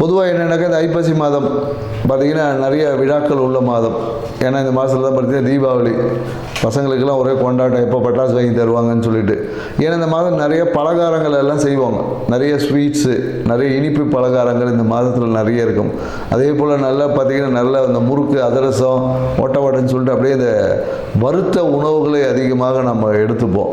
பொதுவாக என்னென்னாக்கா இந்த ஐப்பசி மாதம் பார்த்தீங்கன்னா நிறைய விழாக்கள் உள்ள மாதம். ஏன்னா இந்த மாதத்தில் தான் பார்த்தீங்கன்னா தீபாவளி. பசங்களுக்கெல்லாம் ஒரே கொண்டாட்டம் எப்போ பட்டாசு வாங்கி தருவாங்கன்னு சொல்லிட்டு. ஏன்னா இந்த மாதம் நிறைய பலகாரங்கள் எல்லாம் செய்வாங்க. நிறைய ஸ்வீட்ஸு நிறைய இனிப்பு பலகாரங்கள் இந்த மாதத்தில் நிறைய இருக்கும். அதே போல் நல்லா பார்த்தீங்கன்னா நல்ல இந்த முறுக்கு அதிரசம் ஒட்ட வடைன்னு சொல்லிட்டு அப்படியே இந்த வறுத்த உணவுகளை அதிகமாக நம்ம எடுத்துப்போம்.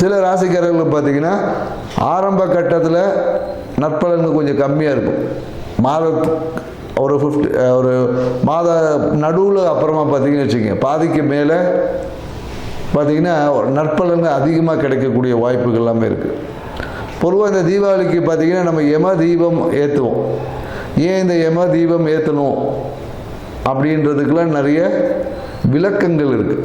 சில ராசிக்காரர்கள் பார்த்தீங்கன்னா ஆரம்ப கட்டத்தில் நற்பலன்கள் கொஞ்சம் கம்மியாக இருக்கும். மாத ஒரு ஃபிஃப்டி ஒரு மாத நடுவில் அப்புறமா பார்த்தீங்கன்னு வச்சுக்கோங்க. பாதிக்கு மேலே பார்த்தீங்கன்னா நற்பலன்கள் அதிகமாக கிடைக்கக்கூடிய வாய்ப்புகள் எல்லாமே இருக்குது பொதுவாக இந்த தீபாவளிக்கு பார்த்தீங்கன்னா நம்ம யம தீபம் ஏற்றுவோம் ஏன் இந்த யம தீபம் ஏற்றணும் அப்படின்றதுக்கெல்லாம் நிறைய விளக்கங்கள் இருக்குது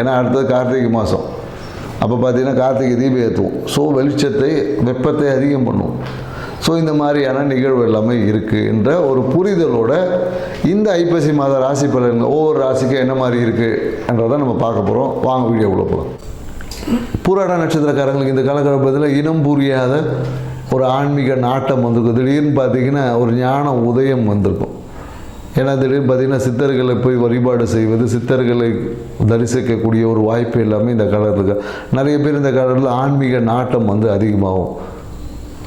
ஏன்னா அடுத்தது கார்த்திகை மாதம் அப்போ பார்த்தீங்கன்னா கார்த்திகை தீபம் ஏற்றுவோம் ஸோ வெளிச்சத்தை வெப்பத்தை அதிகம் பண்ணுவோம். ஸோ இந்த மாதிரியான நிகழ்வு எல்லாமே இருக்குது என்ற ஒரு புரிதலோட இந்த ஐப்பசி மாத ராசி பலன்கள் ஒவ்வொரு ராசிக்கும் என்ன மாதிரி இருக்குன்றதை நம்ம பார்க்க போகிறோம் வாங்க வீடியோக்குள்ளே போகலாம் பூராட நட்சத்திரக்காரங்களுக்கு இந்த காலகட்டத்தில் இனம் புரியாத ஒரு ஆன்மீக நாட்டம் வந்திருக்கும். திடீர்னு பார்த்தீங்கன்னா ஒரு ஞான உதயம் வந்திருக்கும். ஏன்னா திடீர்னு பார்த்தீங்கன்னா சித்தர்களை போய் வழிபாடு செய்வது சித்தர்களை தரிசிக்கக்கூடிய ஒரு வாய்ப்பு எல்லாமே இந்த காலத்தில் நிறைய பேர் இந்த காலத்தில் ஆன்மீக நாட்டம் வந்து அதிகமாகும்.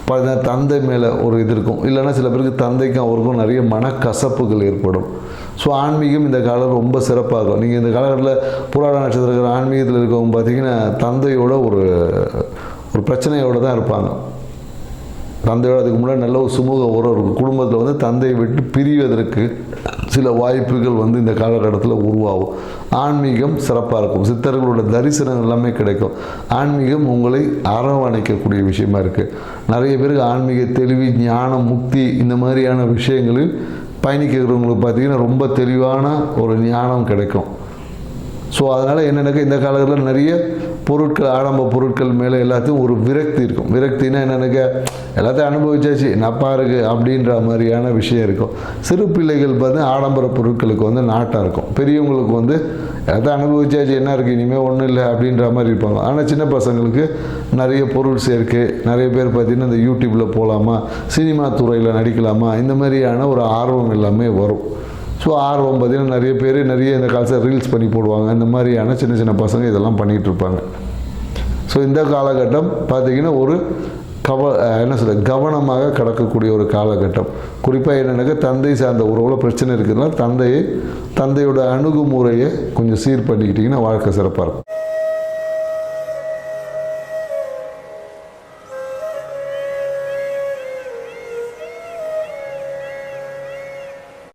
பார்த்தீங்கன்னா தந்தை மேலே ஒரு இது இருக்கும். இல்லைன்னா சில பேருக்கு தந்தைக்கும் அவருக்கும் நிறைய மனக்கசப்புகள் ஏற்படும். ஸோ ஆன்மீகம் இந்த காலம் ரொம்ப சிறப்பாக இருக்கும் நீங்கள் இந்த காலகட்டத்தில் புராண நட்சத்திரங்கள் ஆன்மீகத்தில் இருக்கவங்க பார்த்தீங்கன்னா தந்தையோட ஒரு ஒரு பிரச்சனையோடு தான் இருப்பாங்க. தந்தையோட அதுக்கு முன்னாடி நல்ல ஒரு சுமூக உறவு இருக்கும் குடும்பத்தில் வந்து தந்தையை விட்டு பிரிவதற்கு சில வாய்ப்புகள் வந்து இந்த காலகட்டத்தில் உருவாகும். ஆன்மீகம் சிறப்பாக இருக்கும். சித்தர்களோட தரிசனம் எல்லாமே கிடைக்கும். ஆன்மீகம் உங்களை அரவணைக்கக்கூடிய விஷயமா இருக்குது நிறைய பேருக்கு ஆன்மீக தெளிவு ஞானம் முக்தி இந்த மாதிரியான விஷயங்களில் பயணிக்கிறவங்களுக்கு பார்த்தீங்கன்னா ரொம்ப தெளிவான ஒரு ஞானம் கிடைக்கும். ஸோ அதனால் என்னென்னாக்கா இந்த காலகட்டத்தில் நிறைய பொருட்கள் ஆடம்ப பொருட்கள் மேலே எல்லாத்தையும் ஒரு விரக்தி இருக்கும். விரக்தினா என்னென்னக்க எல்லாத்தையும் அனுபவிச்சாச்சு. நப்பா இருக்கு அப்படின்ற மாதிரியான விஷயம் இருக்கும். சிறு பிள்ளைகள் பார்த்து ஆடம்பர பொருட்களுக்கு வந்து நாட்டாக இருக்கும். பெரியவங்களுக்கு வந்து எல்லாத்தையும் அனுபவிச்சாச்சு. என்ன இருக்குது இனிமேல் ஒன்றும் இல்லை அப்படின்ற மாதிரி இருப்பாங்க. ஆனால் சின்ன பசங்களுக்கு நிறைய பொருள் சேர்க்கை நிறைய பேர் பார்த்திங்கன்னா இந்த யூடியூப்பில் போகலாமா சினிமா துறையில் நடிக்கலாமா இந்த மாதிரியான ஒரு ஆர்வம் எல்லாமே வரும். ஸோ ஆர்வம் பார்த்திங்கன்னா நிறைய பேர் நிறைய இந்த காலத்தில் ரீல்ஸ் பண்ணி போடுவாங்க. இந்த மாதிரியான சின்ன சின்ன பசங்க இதெல்லாம் பண்ணிகிட்டு இருப்பாங்க. ஸோ இந்த காலகட்டம் பார்த்திங்கன்னா ஒரு கவ என்ன சொல்ல கவனமாக கடக்கக்கூடிய ஒரு காலகட்டம். குறிப்பாக என்னென்னாக்கா தந்தை சார்ந்த உறவில் பிரச்சனை இருக்குதுன்னா தந்தையை தந்தையோட அணுகுமுறையை கொஞ்சம் சீர் பண்ணிக்கிட்டிங்கன்னா வாழ்க்கை சிறப்பாக இருக்கும்.